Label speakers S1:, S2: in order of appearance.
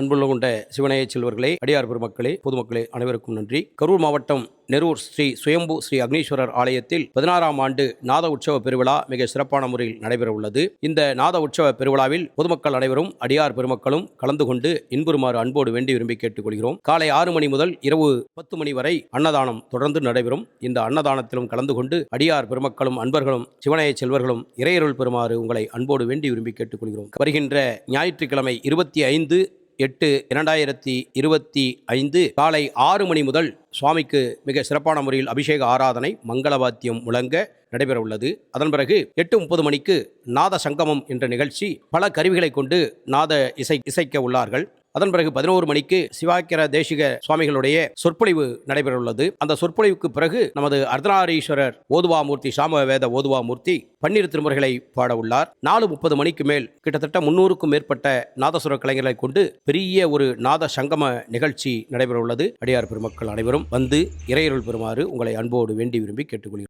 S1: அன்புள்ள கொண்ட சிவனைய செல்வர்களே அடியார் பெருமக்களே பொதுமக்களே அனைவருக்கும் நன்றி. கரூர் மாவட்டம் நெரூர் ஸ்ரீ சுயம்பு ஸ்ரீ அக்னீஸ்வரர் ஆலயத்தில் பதினாறாம் ஆண்டு நாத உற்சவ பெருவிழா மிக சிறப்பான முறையில் நடைபெற உள்ளது இந்த நாத உற்சவ பெருவிழாவில் பொதுமக்கள் அனைவரும் அடியார் பெருமக்களும் கலந்து கொண்டு இன்புறுமாறு அன்போடு வேண்டி விரும்பி கேட்டுக்கொள்கிறோம். காலை ஆறு மணி முதல் இரவு பத்து மணி வரை அன்னதானம் தொடர்ந்து நடைபெறும். இந்த அன்னதானத்திலும் கலந்து கொண்டு அடியார் பெருமக்களும் அன்பர்களும் சிவனைய செல்வர்களும் இறையருள் பெறுமாறு உங்களை அன்போடு வேண்டி விரும்பி கேட்டுக்கொள்கிறோம். வருகின்ற ஞாயிற்றுக்கிழமை இருபத்தி ஐந்து எட்டு இரண்டாயிரத்தி இருபத்தி ஐந்து காலை ஆறு மணி முதல் சுவாமிக்கு மிக சிறப்பான முறையில் அபிஷேக ஆராதனை மங்களவாத்தியம் முழங்க நடைபெற உள்ளது அதன் பிறகு எட்டு முப்பது மணிக்கு நாத சங்கமம் என்ற நிகழ்ச்சி பல கருவிகளை கொண்டு நாத இசை இசைக்க உள்ளார்கள். அதன் பிறகு பதினோரு மணிக்கு சிவாக்கிர தேசிக சுவாமிகளுடைய சொற்பொழிவு நடைபெற உள்ளது அந்த சொற்பொழிவுக்கு பிறகு நமது அர்த்தநாரீஸ்வரர் ஓதுவாமூர்த்தி சாம வேத ஓதுவாமூர்த்தி பன்னிரு திருமுறைகளை பாட உள்ளார் நாலு முப்பது மணிக்கு மேல் கிட்டத்தட்ட முன்னூறுக்கும் மேற்பட்ட நாதசுர கலைஞர்களை கொண்டு பெரிய ஒரு நாத சங்கம நிகழ்ச்சி நடைபெற உள்ளது அடியார் பெருமக்கள் அனைவரும் வந்து இறையருள் பெறுமாறு உங்களை அன்போடு வேண்டி விரும்பி கேட்டுக்கொள்கிறோம்.